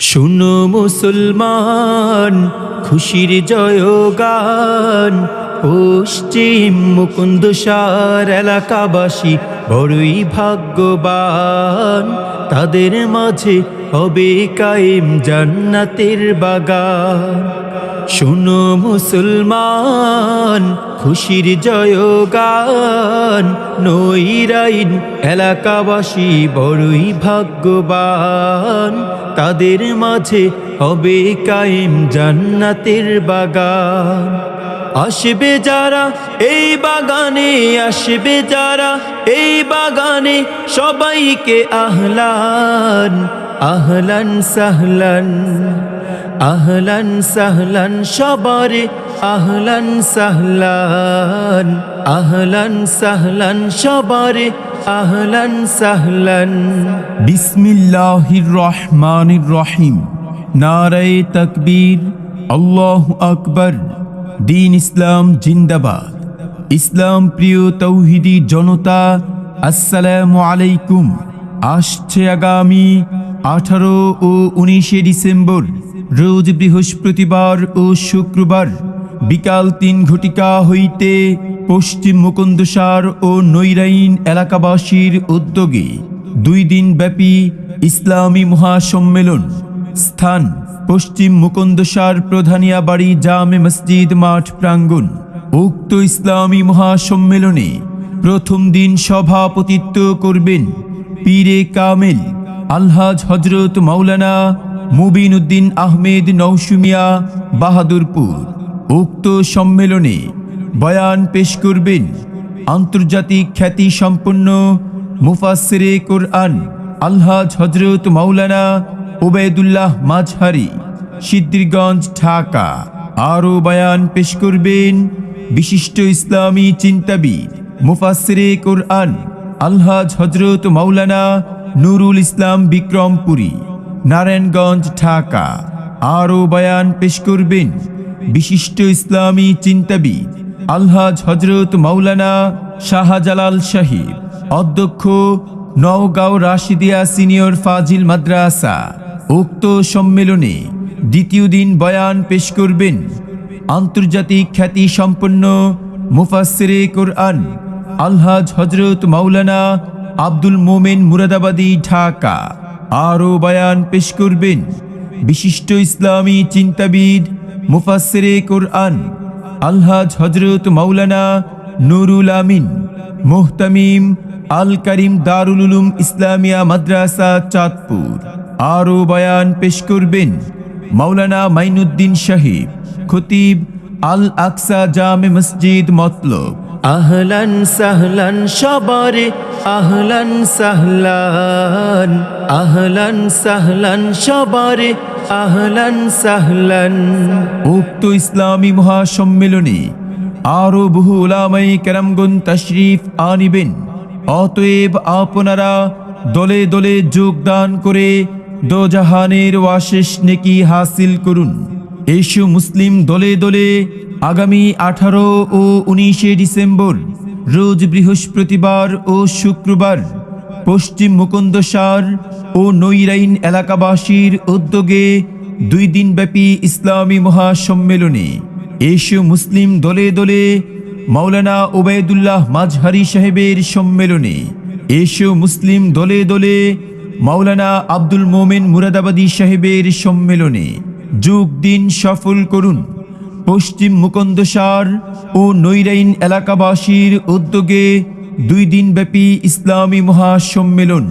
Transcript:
শুনো মুসলমান, খুশির জয়গান। পশ্চিম মুকুন্দ সার এলাকাবাসী বড়ই ভাগ্যবান। তাদের মাঝে হবে কায়েম জান্নাতের বাগান। শুনো মুসলমান, খুশির জয়গান। নৈরাইন এলাকাবাসী বড়ই ভাগ্যবান। তাদের মাঝে হবে কায়েম জান্নাতের বাগান। আসবে যারা এই বাগানে, আসবে যারা এই বাগানে সবাইকে আহলান আহলান সাহলান আহলান সাহলান, সবারে আহলান সাহলান আহলান সাহলান, সবারে আহলান সাহলান। বিসমিল্লাহির রহমানির রহিম। নারায়ে তকবীর। আল্লাহ আকবর। দিন ইসলাম জিন্দাবাদ। ইসলাম প্রিয় তৌহিদি জনতা, আসসালামু আলাইকুম। আসছে আগামী আঠারো ও উনিশে ডিসেম্বর, রোজ বৃহস্পতিবার ও শুক্রবার। বিকাল তিন ঘটিকা হইতে পশ্চিম মুকুন্দসার ও নৈরাইন এলাকাবাসীর উদ্যোগে দুই দিন ব্যাপী ইসলামী মহাসম্মেলন। স্থান, পশ্চিম মুকুন্দসার প্রধানিয়া বাড়ি জামে মসজিদ মাঠ প্রাঙ্গণ। উক্ত ইসলামী মহাসম্মেলনে প্রথম দিন সভাপতিত্ব করবেন পীরে কামেল, আলহাজ হজরত মাওলানা মুবিন উদ্দিন আহমেদ নৌসুমিয়া বাহাদুরপুর। উক্ত সম্মেলনে বয়ান পেশ করবেন আন্তর্জাতিক খ্যাতি সম্পন্ন মুফাসসিরে কোরআন আলহাজ হজরত মাওলানা ওবেদুল্লাহ মাঝহারি সিদ্দিরগঞ্জ, ঢাকা। আরও বয়ান পেশ করবেন বিশিষ্ট ইসলামী চিন্তাবিদ, মুফাসসিরে কোরআন আলহাজ হজরত মাওলানা নুরুল ইসলাম বিক্রমপুরী, নারায়ণগঞ্জ, ঢাকা। আরও বয়ান পেশ করবেন বিশিষ্ট ইসলামী চিন্তাবিদ আলহাজ হজরত মাওলানা শাহজালাল সাহিব অধ্যক্ষ নওগাঁও রাশিদিয়া সিনিয়র ফাজিল মাদ্রাসা। উক্ত সম্মেলনে দ্বিতীয় দিন বয়ান পেশ করবেন আন্তর্জাতিক খ্যাতি সম্পন্ন মুফাসসিরে কোরআন আলহাজ হজরত মাওলানা আব্দুল মোমেন মুরাদাবাদী, ঢাকা। আরও বয়ান পেশ করবেন বিশিষ্ট ইসলামী চিন্তাবিদ মুফাসসিরে কোরআন, আলহাজ হজরত মাওলানা নুরুল আমিন, মুহতামিম আল করিম দারুল উলুম ইসলামিয়া মাদ্রাসা চাঁদপুর। আরও বয়ান পেশ করবেন মাওলানা মাইনুদ্দিন সাহিব, খতিব আল আকসা জামে মসজিদ মতলব। আহলান সাহলান, সবারে আহলান সাহলান আহলান সাহলান, সবারে আহলান সাহলান। উক্ত ইসলামী মহাসম্মেলনে আরও বহু ওলামাই কেরামগুন তশরিফ আনিবেন। অতএব আপনারা দলে দলে যোগদান করে দোজাহানের ওয়াশেষ নেকি হাসিল করুন। এসু মুসলিম দলে দলে আগামী আঠারো ও উনিশে ডিসেম্বর, রোজ বৃহস্পতিবার ও শুক্রবার পশ্চিম মুকুন্দসার ও নৈরাইন এলাকাবাসীর উদ্যোগে দুই দিনব্যাপী ইসলামী মহাসম্মেলনে এসু মুসলিম দলে দলে মাওলানা ওবায়দুল্লাহ মাঝহারি সাহেবের সম্মেলনে এসু মুসলিম দলে দলে মাওলানা আব্দুল মোমেন মুরাদাবাদী সাহেবের সম্মেলনে যোগ দিন সফল করুন। পশ্চিম মুকন্দসার ও নৈরাইন এলাকাবাসীর উদ্যোগে দুই দিনব্যাপী ইসলামী মহাসম্মেলন।